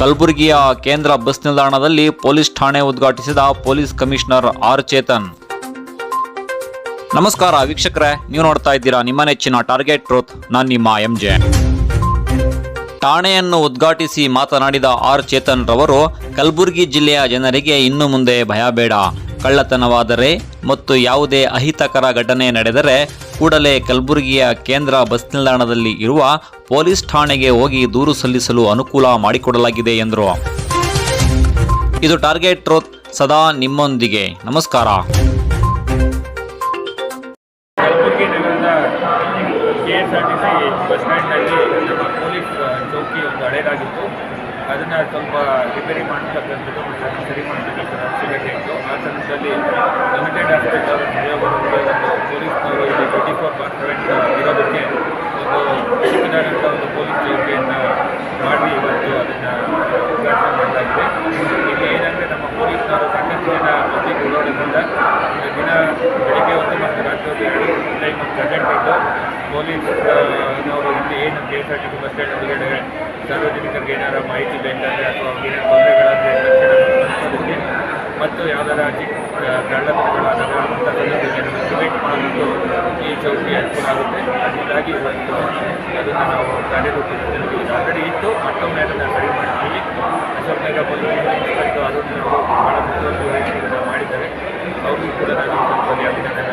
ಕಲಬುರಗಿಯ ಕೇಂದ್ರ ಬಸ್ ನಿಲ್ದಾಣದಲ್ಲಿ ಪೊಲೀಸ್ ಠಾಣೆ ಉದ್ಘಾಟಿಸಿದ ಪೊಲೀಸ್ ಕಮಿಷನರ್ ಆರ್ ಚೇತನ್ ನಮಸ್ಕಾರ ವೀಕ್ಷಕರೇ, ನೀವು ನೋಡ್ತಾ ಇದ್ದೀರಾ ನಿಮ್ಮ ನೆಚ್ಚಿನ ಟಾರ್ಗೆಟ್ ಟ್ರೂತ್, ನಾನು ನಿಮ್ಮ ಎಂ ಜೆ ಠಾಣೆಯನ್ನು ಉದ್ಘಾಟಿಸಿ ಮಾತನಾಡಿದ ಆರ್ ಚೇತನ್ ರವರು, ಕಲಬುರಗಿ ಜಿಲ್ಲೆಯ ಜನರಿಗೆ ಇನ್ನು ಮುಂದೆ ಭಯ ಬೇಡ. ಕಳ್ಳತನವಾದರೆ ಮತ್ತು ಯಾವುದೇ ಅಹಿತಕರ ಘಟನೆ ನಡೆದರೆ ಕೂಡಲೇ ಕಲಬುರಗಿಯ ಕೇಂದ್ರ ಬಸ್ ನಿಲ್ದಾಣದಲ್ಲಿ ಇರುವ ಪೊಲೀಸ್ ಠಾಣೆಗೆ ಹೋಗಿ ದೂರು ಸಲ್ಲಿಸಲು ಅನುಕೂಲ ಮಾಡಿಕೊಡಲಾಗಿದೆ ಎಂದರು. ಇದು ಟಾರ್ಗೆಟ್ ಟ್ರೋತ್ ಸದಾ ನಿಮ್ಮೊಂದಿಗೆ. ನಮಸ್ಕಾರ. ನಗರದ ಬಸ್ ಅದನ್ನು ಸ್ವಲ್ಪ ರಿಪೇರಿ ಮಾಡ್ತಕ್ಕಂಥದ್ದು ಸರಿ ಮಾಡ್ತಕ್ಕಂಥದ್ದು ಅವಶ್ಯಕತೆ ಇತ್ತು ಆ ಚೌಕಿಯನ್ನು ಮಾಡಿ ಇವತ್ತು ಅದನ್ನು ಉದ್ಘಾಟನೆ ಮಾಡಲಾಗಿದೆ ಇಲ್ಲಿ ಏನಂದರೆ ನಮ್ಮ ಪೊಲೀಸ್ನವರು ಸಾಕಷ್ಟು ಜನ ಪಬ್ಲಿಕ್ ಓಡಾಡೋದ್ರಿಂದ ದಿನ ಬೆಳಿಗ್ಗೆ ಹೊತ್ತು ಮತ್ತು ರಾತ್ರಿ ಎರಡು ಟೈಮ್ ಪ್ರೆಸೆಂಟ್ ಇದ್ದು ಪೊಲೀಸ್ ನವರು ಇಲ್ಲಿ ಏನು K S R T C bus stand ಒಳಗಡೆ ಸಾರ್ವಜನಿಕರಿಗೆ ಏನಾರ ಮಾಹಿತಿ ಬೇಕಾದರೆ ಅಥವಾ ಏನಾರು ತೊಂದರೆಗಳಾದರೆ ತಕ್ಷಣ ಮತ್ತು ಯಾವುದಾರ ಚಿಕ್ಕ ಕಳ್ಳತನಗಳಾದಾಗ ಚೌಕಿ ಅನುಕೂಲ ಅದರಿಂದಾಗಿ ಇವತ್ತು ಅದನ್ನು ನಾವು ಕಾರ್ಯರೂಪದಲ್ಲಿ ಆಲ್ರೆಡಿ ಇತ್ತು. ಮತ್ತೊಮ್ಮೆ ಅದನ್ನು ಕಡಿಮೆ ಮಾಡ್ತೀವಿ ಅಶೋಕ್ ನಗರ ಬಂದು ಅದನ್ನು ನಾವು ಭಾಳ ಮುಂದುವರಿಸಿದ ಮಾಡಿದ್ದಾರೆ. ಅವ್ರಿಗೂ ಕೂಡ ನಾನು ಅಭಿನಂದನೆ